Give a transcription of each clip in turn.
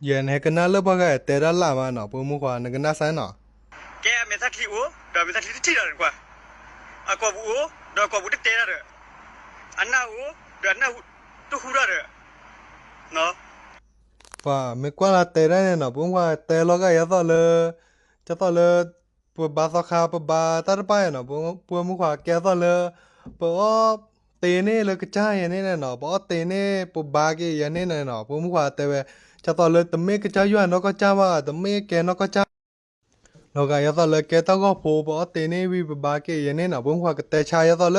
ye ne kana lo ba ga te ra la ma no pu mu kwa ne kana san no ကဲမေသက်ထီကိုဒါမေသက်ထီတိရတယ်ကွာအကောဘူးတော့ကောဘူးတဲရတယ်အနာကိုဒါနာတူခူရတယ်နော် pa me kwa la te ra ne no pu kwa te lo ga ya so le cha so le pu ba so kha pu ba ta ra pa ya no pu pu mu kwa ke so le pu o te ne le ka cha ye ne ne no bo te ne pu ba ge ye ne ne no pu mu kwa te we cha so le te me ka cha yu no ka cha ba te me ke no ka cha လောကရသလကေတကောဖိုးပေါ်တင်းနေဝိပဘာကေယနေနဘုံခွာကတဲ့ချာရသလ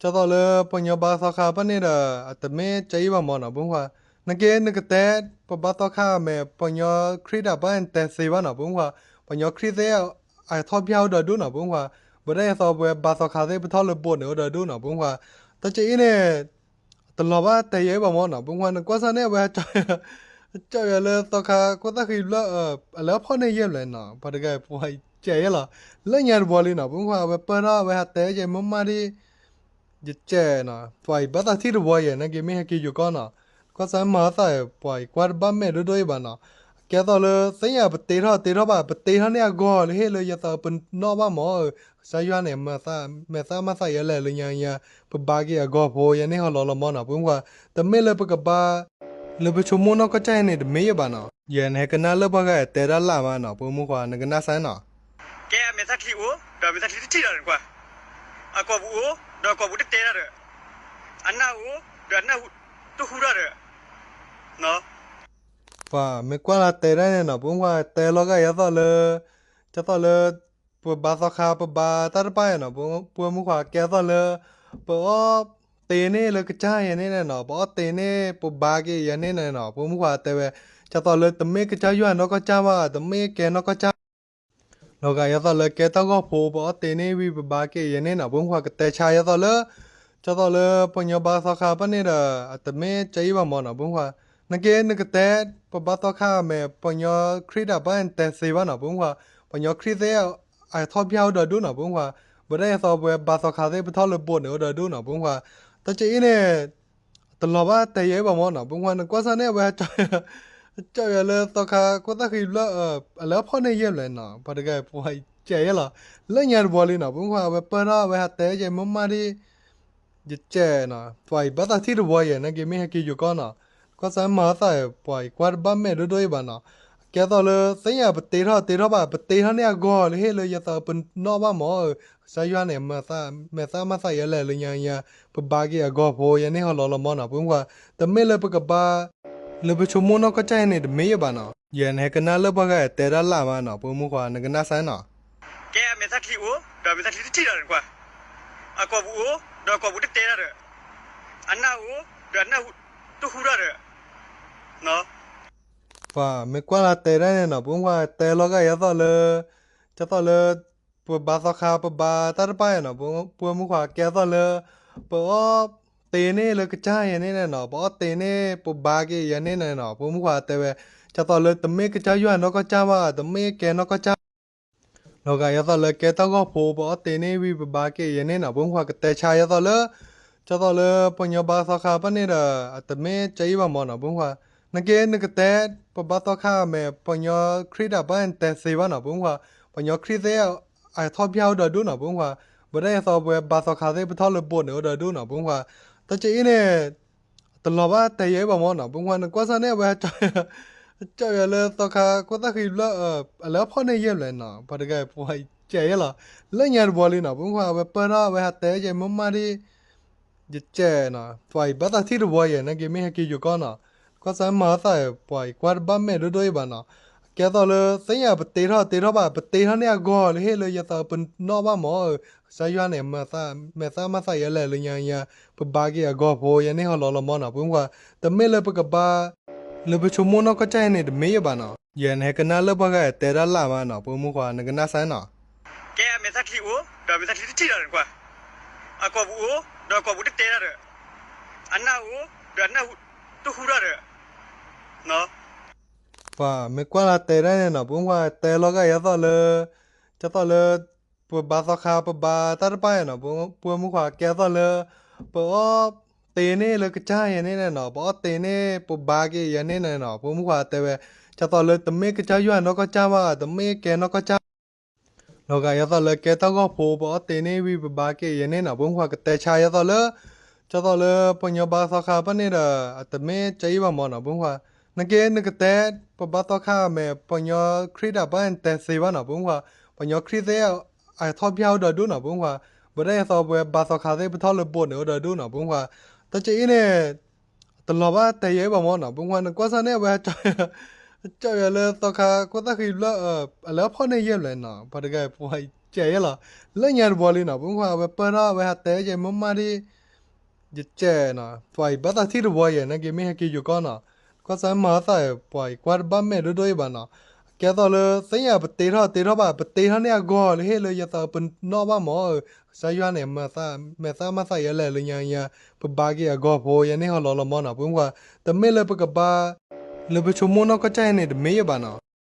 ကျတော့လပညဘာသခါပနေရအတမေချေဘမောနဘုံခွာနကေနကတဲ့ပဘသခါမေပညခရစ်ဒဘန်တဲ့စေဝနဘုံခွာပညခရစ်တဲ့အထောပြောက်တော့ဒုနဘုံခွာဘရဲသောဘဘာသခါတဲ့ပထောလပို့နေတော့ဒုနဘုံခွာတချေနေတလောဘတဲ့ရဲဘမောနဘုံခွာနကွာစနေဝဲချာ ကြောက်ရလဲတော့ခါကိုတခိလအလဲဖောနေရလဲနော်ဘာတကယ်ပွားကျဲရလားလက်ညာဘောလေးနော်ဘုံခွာပဲပရာပဲဟာတဲကျမမရီကြကျဲနော်ပွားဘာသာတိရဘောရနကေမေဟကေယူကောနော်ကောစမ်းမာသာပွားကွာဘမဲဒိုဒိုဘာနော်ကဲတော့လေစင်ရပတေရတေရဘာပတေရနေကောလေဟေလေရတာပနောဘာမောဆာယွာနေမသာမသာမသာရလဲလညာညာပဘာကေကောဘောရနေဟောလောလမောနော်ဘုံခွာတမဲလေပက ဘာ le be chomo no ka chai ne de me ba no ye ne kana le ba ga te ra la ma no pu mu kwa ne kana san no ကဲမေသက်ထီကိုဒါမေသက်ထီတိရတယ်ကွာအကောဘူးတော့ကောဘူးတဲရတယ်အနာကိုဒါနာတူခူရတယ်နော် pa me kwa la te ra ne no pu kwa te lo ga ya so le cha so le pu ba so kha pu ba ta ra pa ya no pu pu mu kwa ke so le pu o te ne le ka cha ye ne ne no bo te ne pu ba ge ye ne ne no pu mu kwa te we cha so le te me ka cha yu no ka cha ba te me ke no ka cha လောကရသလကေတကောဖိုးပေါ်တင်းနေဝိပဘာကေယနေနဘုံခွာကတဲ့ချာရသလကျတော့လပညဘာသခါပနေရအတမေချေဘမောနဘုံခွာနကေနကတဲ့ပဘသခါမေပညခရစ်ဒဘန်တဲ့စေဝနဘုံခွာပညခရစ်တဲ့အထောပြောက်တော့ဒုနဘုံခွာဘရဲသောဘဘာသခါတဲ့ပထောလပို့နေတော့ဒုနဘုံခွာ တချေနေတလောဘတဲ့ရဲဘမောနဘုံခွာနကွာစနေဝဲချာကြောက်ရလဲတော့ခါကိုတခိလအလဲဖောနေရလဲနော်ဘာတကယ်ပွားကျဲရလားလက်ညာဘောလေးနော်ဘုံခွာပဲပရာပဲဟာတဲကျမမရီကြကျဲနော်ပွားဘာသာတိရဘောရနကေမေဟကေယူကောနော်ကောစမ်းမာသာပွားကွာဘမဲဒိုဒိုဘာနော် ကဲတော့လေစင်ရပတေရတေရဘာပတေရနေကောလေဟေလေရတာပနောဘာမောဆာယွာနေမသာမသာမသာရလဲလညာညာပဘာကေကောဘောယနေဟောလောလမောနော်ဘုံခွာတမဲလေပကဘာ le be chomo no ka chai ne de me ba no ye ne kana le ba ga te ra la ma no pu mu kwa ne kana san no ကဲမေသက်ထီကိုဒါမေသက်ထီတိရတယ်ကွာအကောဘူးတော့ကောဘူးတဲရတယ်အနာကိုဒါနာတူခူရတယ်နော် pa me kwa la te ra ne no pu kwa te lo ga ya so le cha so le pu ba so kha pu ba ta ra pa ya no pu pu mu kwa ke so le pu o te ne le ka cha ye ne ne no bo te ne pu ba ge ye ne ne no pu mu kwa te we cha so le te me ka cha yu no ka cha ba te me ke no ka cha လောကရသလကေတကောဖိုးပေါ်တင်းနေဝိပဘာကေယနေနဘုံခွာကတဲ့ချာရသလကျတော့လပညဘာသခါပနေရအတမေချေဘမောနဘုံခွာ နကေနကတဲ့ပဘသခါမေပညခရစ်ဒဘန်တဲ့စေဝနဘုံခွာပညခရစ်တဲ့အထောပြောက်တော့ဒုနဘုံခွာဘရဲသောဘဘာသခါတဲ့ပထောလပို့နေတော့ဒုနဘုံခွာတချေနေတလောဘတဲ့ရဲဘမောနဘုံခွာကွာစနေဝဲချာကြောက်ရလဲတော့ခါကိုတခိလအလဲဖောနေရလဲနော်ဘာတကယ်ပွားကျဲရလားလက်ညာဘောလေးနော်ဘုံခွာပဲပရာပဲဟာတဲကျမမရီကြကျဲနော်ပွားဘာသာတိရဘောရနကေမေဟကေယူကောနော် ကောစမ်းမာသာပွားကွာဘမဲဒိုဒိုဘာနော်ကဲတော့လေစင်ရပတေရတေရဘာပတေရနေကောလေဟေလေရတာပနောဘာမောဆာယွာနေမသာမသာမသာရလဲလညာညာပဘာကေကောဘောရနေဟောလောလမောနော်ဘုံခွာတမဲလေပကဘာ le be chomo no ka chai ne de me ba no ye ne kana le ba ga te ra la ma no pu mu kwa ne kana san no ကဲမေသက်ထီကိုဒါမေသက်ထီတိရတယ်ကွာအကောဘူးတော့ကောဘူးတဲရတယ်အနာကိုဒါနာတူခူရတယ် နော် pa me kwa la te ra ne no pu kwa te lo ga ya so le cha so le pu ba so kha pu ba ta ra pa ya no pu pu mu kwa ke so le pu o တေနေလေကကြရနေနေနော်ဘောတေနေပဘာကေရနေနေနော်ဘုံမခွာတဲ့ပဲကျတော့လေတမေကကြရွာနော်ကကြပါတမေကဲနော်ကကြနော်ကရတော့လေကဲတော့ကဖိုးဘောတေနေဝီပဘာကေရနေနော်ဘုံခွာကတဲ့ချာရတော့လေကျတော့လေပညဘာသခါပနေတာတမေကြိပါမော နော်ဘုံခွာနကေနကတဲ့ပဘာသခါမေပညခရစ်တာပန်တဲ့စေပါနော်ဘုံခွာပညခရစ်တဲ့အထောက်ပြောက်တော့ဒုနော်ဘုံခွာဘရဲသောဘဘာသခါတဲ့ပထောက်လို့ပို့နေတော့ဒုနော်ဘုံခွာတချင်နဲ့တလောပါတရေပါမောနော်ဘုံကနကွာစနဲ့ပဲကြောက်ကြောက်ရလဲတော့ခါကိုတခိလအလဖောနေရလဲနော်ဘာတကယ်ပွားကျဲရလားလက်ညာဘောလေးနော်ဘုံကပဲပရပဲဟာတဲကျမမရီကြကျဲနော်ပွားဘာသာတိရဘောရနကေမေဟကေယူကောနော် ကွာစမသာပွားကွာဘမဲဒိုဒိုဘာနော်ကဲတော့လေစင်ရပတေရတေရပါပတေရနဲ့ကောလေဟဲလေရတာပနောပါမောဆာယွာနဲ့မသာမသာမသာရလဲလညာညာပဘာကီအကောဖိုယနေဟောလောလမောနာပုန်ကွာတမဲလပကပါလဘချုံမနောကချိုင်နေတမေးရပါနော်